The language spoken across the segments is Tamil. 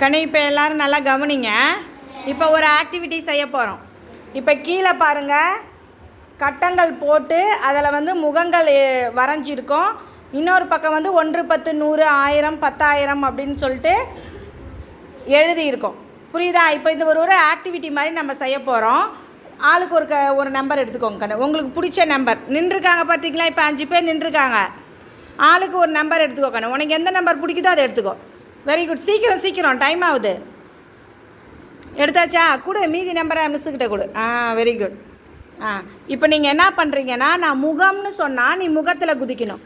கண்ணு இப்போ எல்லோரும் நல்லா கவனிங்க. இப்போ ஒரு ஆக்டிவிட்டி செய்ய போகிறோம் இப்போ கீழே பாருங்கள் கட்டங்கள் போட்டு அதில் வந்து முகங்கள் வரைஞ்சிருக்கோம். இன்னொரு பக்கம் வந்து ஒன்று பத்து நூறு ஆயிரம் பத்தாயிரம் அப்படின்னு சொல்லிட்டு எழுதியிருக்கோம். புரியுதா? இப்போ இது ஒரு ஒரு ஆக்டிவிட்டி மாதிரி நம்ம செய்ய போகிறோம் ஆளுக்கு ஒரு க ஒரு நம்பர் எடுத்துக்கோங்க கண்ணு. உங்களுக்கு பிடிச்ச நம்பர் நின்றுருக்காங்க பார்த்தீங்களா இப்போ அஞ்சு பேர் நின்றுருக்காங்க. ஆளுக்கு ஒரு நம்பர் எடுத்துக்கோ கண்ணு. உனக்கு எந்த நம்பர் பிடிக்குதோ அதை எடுத்துக்கோ. வெரி குட் சீக்கிரம் சீக்கிரம். டைம் ஆகுது. எடுத்தாச்சா? கொடு மீதி நம்பரை மிஸ்ஸுக்கிட்ட கொடு. ஆ வெரி குட் ஆ இப்போ நீங்கள் என்ன பண்ணுறீங்கன்னா நான் முகம்னு சொன்னால் நீ முகத்தில் குதிக்கணும்.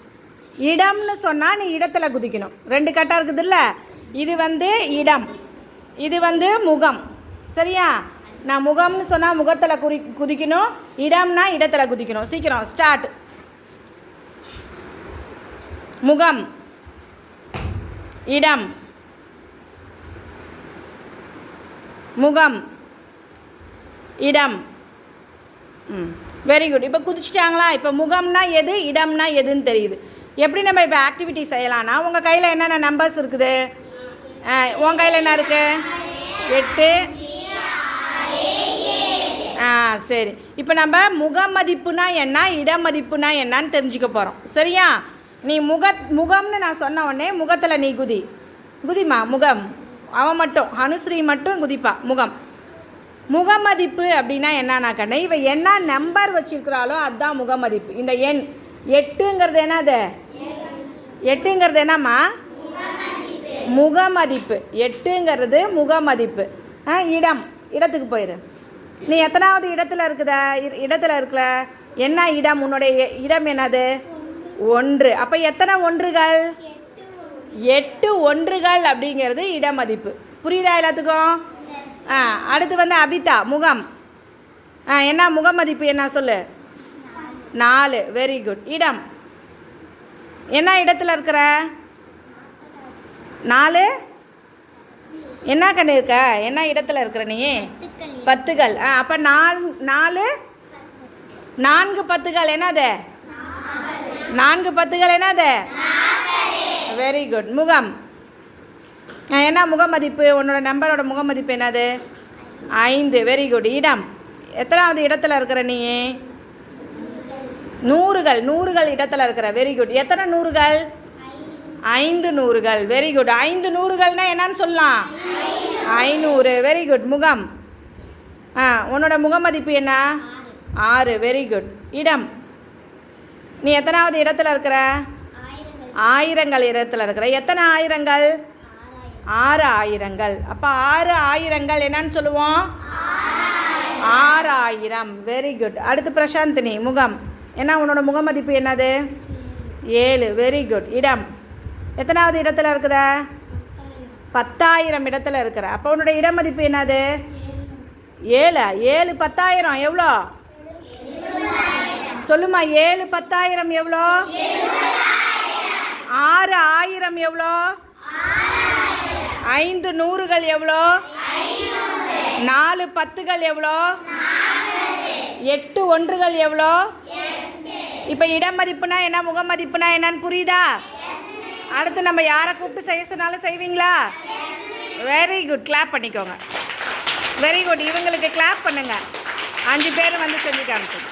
இடம்னு சொன்னால் நீ இடத்துல குதிக்கணும். ரெண்டு கட்டாக இருக்குதுல்ல? இது வந்து இடம். இது வந்து முகம். சரியா? நான் முகம்னு சொன்னால் முகத்தில் குறி குதிக்கணும். இடம்னா இடத்துல குதிக்கணும். சீக்கிரம் ஸ்டார்ட் முகம். இடம். முகம் இடம். ம் வெரி குட் இப்போ குதிச்சிட்டாங்களா? இப்போ முகம்னா எது இடம்னா எதுன்னு தெரியுது. எப்படி நம்ம இப்போ ஆக்டிவிட்டி செய்யலாம்னா உங்கள் கையில் என்னென்ன நம்பர்ஸ் இருக்குது? உன் கையில் என்ன இருக்கு? எட்டு. ஆ சரி. இப்போ நம்ம முக மதிப்புனா என்ன இட மதிப்புனா என்னன்னு தெரிஞ்சுக்க போகிறோம் சரியா? நீ முக முகம்னு நான் சொன்ன உடனே முகத்தில் நீ குதி. குதிமா முகம். அவன் மட்டும் அனுஸ்ரீ மட்டும் குதிப்பா முகம். முகமதிப்பு அப்படின்னா என்னன்னா கண்ணு இவன் என்ன நம்பர் வச்சிருக்கிறாளோ அதுதான் முகமதிப்பு. இந்த எண் எட்டுங்கிறது என்னது? எட்டுங்கிறது என்னம்மா? முகமதிப்பு. எட்டுங்கிறது முகமதிப்பு. ஆ இடம். இடத்துக்கு போயிரு. நீ எத்தனாவது இடத்துல இருக்குத? இடத்துல இருக்கல. என்ன இடம்? உன்னுடைய இடம் என்னது? ஒன்று. அப்போ எத்தனை ஒன்றுகள்? எட்டு ஒன்றுகள் அப்படிங்கிறது இடமதிப்பு. புரியுதா எல்லாத்துக்கும்? ஆ அடுத்து வந்து அபிதா முகம். ஆ என்ன முகமதிப்பு என்ன சொல்லு? நாலு. வெரி குட் இடம். என்ன இடத்துல இருக்கிற? நாலு. என்ன கண்ணு இருக்க? என்ன இடத்துல இருக்கிற நீ? பத்துகள். ஆ அப்போ நாலு நாலு. நான்கு பத்துகள். என்னது? நான்கு பத்துகள். என்னது? வெரி குட் முகம். என்ன முகமதிப்பு? உன்னோட நம்பரோட முகமதிப்பு என்னது? ஐந்து. வெரி குட் இடம். எத்தனாவது இடத்துல இருக்கிற நீ? நூறுகள். நூறுகள் இடத்துல இருக்கிற. வெரி குட் எத்தனை நூறுகள்? ஐந்து நூறுகள். வெரி குட் ஐந்து நூறுகள்னா என்னன்னு சொல்லலாம். ஐநூறு. வெரி குட் முகம். ஆ உன்னோட முகமதிப்பு என்ன? ஆறு. வெரி குட் இடம். நீ எத்தனாவது இடத்துல இருக்கிற? ஆயிரங்கள் இடத்துல இருக்கிற எத்தனை ஆயிரங்கள்? ஆறு ஆயிரங்கள். அப்போ ஆறு ஆயிரங்கள் என்னன்னு சொல்லுவோம்? ஆறாயிரம். வெரி குட் அடுத்து பிரசாந்தினி முகம். என்ன உன்னோட முகமதிப்பு என்னது? ஏழு. வெரி குட் இடம். எத்தனாவது இடத்துல இருக்கிற? பத்தாயிரம் இடத்துல இருக்கிற. அப்போ உன்னோட இடம் மதிப்பு என்னது? ஏழு. ஏழு பத்தாயிரம். எவ்வளோ? சொல்லுமா ஏழு பத்தாயிரம் எவ்வளோ? ஆறு ஆயிரம் எவ்வளோ? ஐந்து நூறுகள் எவ்வளோ? நாலு பத்துகள் எவ்வளோ? எட்டு ஒன்றுகள் எவ்வளோ? இப்போ இடமதிப்புனா என்ன முகமதிப்புனா என்னன்னு புரியுதா? அடுத்து நம்ம யாரை கூப்பிட்டு செய்ய சொன்னாலும் செய்வீங்களா? வெரி குட் கிளாப் பண்ணிக்கோங்க. வெரி குட் இவங்களுக்கு கிளாப் பண்ணுங்கள் அஞ்சு பேர் வந்து செஞ்சு காமிச்சோம்